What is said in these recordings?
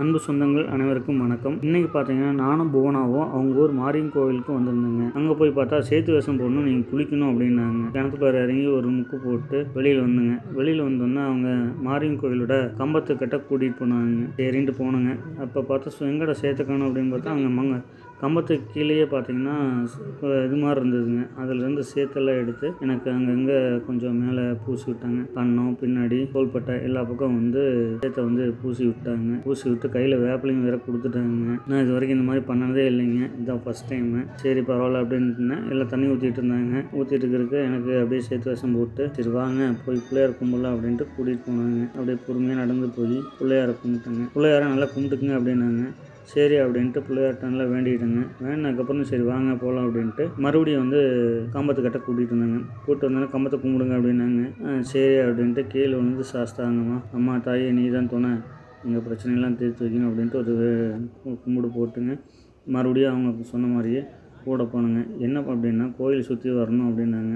அன்பு சொந்தங்கள் அனைவருக்கும் வணக்கம். இன்னைக்கு பார்த்தீங்கன்னா நானும் புவனாவும் அவங்க ஊர் மாரியம் கோவிலுக்கு வந்திருந்தேங்க. அங்கே போய் பார்த்தா சேத்து வேஷம் போடணும் நீங்கள் குளிக்கணும் அப்படின்னாங்க. கிணத்துக்குள்ளார இறங்கி ஒரு முக்கு போட்டு வெளியில் வந்தேங்க. வெளியில் வந்தோன்னே அவங்க மாரியம் கோவிலோட கம்பத்துக்கிட்ட கூட்டிகிட்டு போனாங்க. சரின்ட்டு போனாங்க. அப்போ பார்த்தா சு- எங்கடா அப்படின்னு பார்த்தா அங்கே மங்க கம்பத்துக்கு கீழேயே பார்த்தீங்கன்னா இது மாதிரி இருந்ததுங்க. அதுலேருந்து சேத்தெல்லாம் எடுத்து எனக்கு அங்கங்கே கொஞ்சம் மேலே பூசி விட்டாங்க. கண்ணம் பின்னாடி தோள்பட்டை எல்லா பக்கம் வந்து சேத்தை வந்து பூசி விட்டாங்க. பூசி விட்டு கையில் வேப்பிலையும் வேற கொடுத்துட்டாங்க. நான் இது வரைக்கும் இந்த மாதிரி பண்ணதே இல்லைங்க. இதுதான் ஃபஸ்ட் டைமு சரி பரவாயில்ல அப்படின்ட்டு எல்லாம் தண்ணி ஊற்றிட்டு இருந்தாங்க. ஊற்றிட்டு இருக்கிறதுக்கு எனக்கு அப்படியே சேர்த்து வேஷம் போட்டு சரி வாங்க போய் பிள்ளையார் கும்பல அப்படின்ட்டு கூட்டிகிட்டு போனாங்க. அப்படியே பொறுமையாக நடந்து போய் பிள்ளையாரை கும்பிட்டாங்க. பிள்ளையாரை நல்லா கும்பிட்டுக்குங்க அப்படின்னாங்க. சரி அப்படின்ட்டு பிள்ளையார்ட்ட நல்லா வேண்டிக்கிட்டேங்க. வேண்டினதுக்கப்புறம் சரி வாங்க போகலாம் அப்படின்ட்டு மறுபடியும் வந்து கம்பத்து கட்ட கூட்டிகிட்டு வந்தாங்க. கூப்பிட்டு வந்தாங்க கம்பத்தை கும்பிடுங்க அப்படின்னாங்க. சரி அப்படின்ட்டு கீழே வந்து சாஸ்தாங்கம்மா அம்மா தாயே நீ தான் துணை. எங்கள் பிரச்சனையெல்லாம் தீர்த்து வைக்கணும் அப்படின்ட்டு ஒரு கும்பிடு போட்டுங்க. மறுபடியும் அவங்க சொன்ன மாதிரியே கூட போனாங்க. என்ன அப்படின்னா கோயில் சுற்றி வரணும் அப்படின்னாங்க.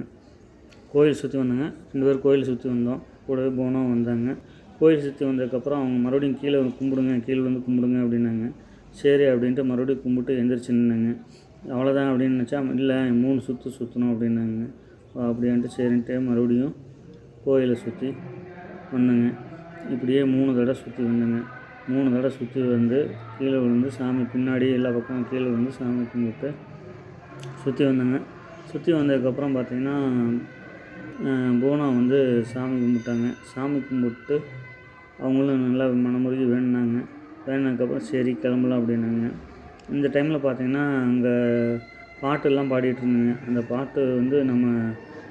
கோயில் சுற்றி வந்தாங்க. ரெண்டு பேரும் கோயில் சுற்றி வந்தோம். கூடவே போனோம் வந்தாங்க. கோயில் சுற்றி வந்ததுக்கப்புறம் அவங்க மறுபடியும் கீழே வந்து கும்பிடுங்க கீழே வந்து கும்பிடுங்க அப்படின்னாங்க. சரி அப்படின்ட்டு மறுபடியும் கும்பிட்டு எந்திரிச்சு நின்னாங்க. அவ்வளோதான் அப்படின்னு நினச்சா இல்லை மூணு சுற்று சுற்றணும் அப்படின்னாங்க. அப்படின்ட்டு சரின்ட்டு மறுபடியும் கோயிலை சுற்றி வந்தேங்க. இப்படியே மூணு தடவை சுற்றி வந்தேங்க. மூணு தடவை சுற்றி வந்து கீழே விழுந்து சாமி பின்னாடி எல்லா பக்கமும் கீழே விழுந்து சாமி கும்பிட்டு சுற்றி வந்தேங்க. சுற்றி வந்ததுக்கப்புறம் பார்த்தீங்கன்னா பூனா போனா வந்து சாமி கும்பிட்டாங்க. சாமி கும்பிட்டு அவங்களும் நல்லா மனமுருகி வேணுனாங்க வேணுனதுக்கப்புறம் சரி கிளம்பலாம் அப்படின்னாங்க. இந்த டைமில் பார்த்தீங்கன்னா அங்கே பாட்டெல்லாம் பாடிட்டு இருந்தேங்க. அந்த பாட்டு வந்து நம்ம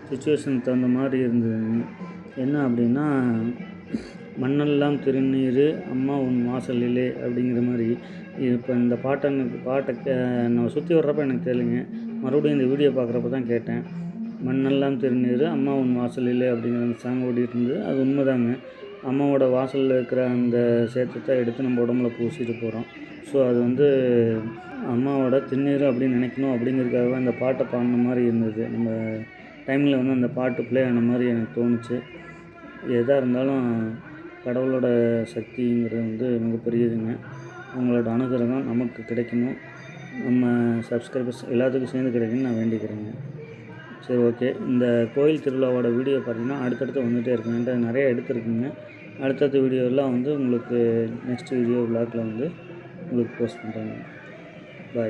சுச்சுவேஷனுக்கு தகுந்த மாதிரி இருந்ததுங்க. என்ன அப்படின்னா மண்ணெல்லாம் திருநீர் அம்மா உன் வாசலிலே அப்படிங்கிற மாதிரி. இப்போ இந்த பாட்டை எனக்கு பாட்டை நம்ம சுற்றி வர்றப்ப எனக்கு தெரியலைங்க. மறுபடியும் இந்த வீடியோ பார்க்குறப்ப தான் கேட்டேன். மண்ணெல்லாம் திருநீர் அம்மா உன் வாசலிலே அப்படிங்கிற அந்த சாங் ஓடிட்டு இருந்தது. அது உண்மைதாங்க. அம்மாவோட வாசலில் இருக்கிற அந்த சேத்தத்தை எடுத்து நம்ம உடம்புல பூசிட்டு போகிறோம் ஸோ அது வந்து அம்மாவோட திருநீர் அப்படின்னு நினைக்கணும் அப்படிங்கிறதுக்காக அந்த பாட்டை பாடின மாதிரி இருந்தது. நம்ம டைமில் வந்து அந்த பாட்டு ப்ளே ஆன மாதிரி எனக்கு தோணுச்சு. எதாக இருந்தாலும் கடவுளோட சக்திங்கிறது வந்து மிகப்பெரியதுங்க. அவங்களோட அனுகிரகம் நமக்கு கிடைக்கணும். நம்ம சப்ஸ்கிரைபர்ஸ் எல்லாத்துக்கும் சேர்ந்து கிடைக்குன்னு நான் வேண்டிக்கிறேங்க. சரி ஓகே இந்த கோயில் திருவிழாவோட வீடியோ பார்த்தீங்கன்னா அடுத்தடுத்து வந்துகிட்டே இருக்குங்க நிறைய எடுத்துருக்குங்க. அடுத்தடுத்த வீடியோலாம் வந்து உங்களுக்கு நெக்ஸ்ட் வீடியோ விளாக்ல வந்து உங்களுக்கு போஸ்ட் பண்ணுறேங்க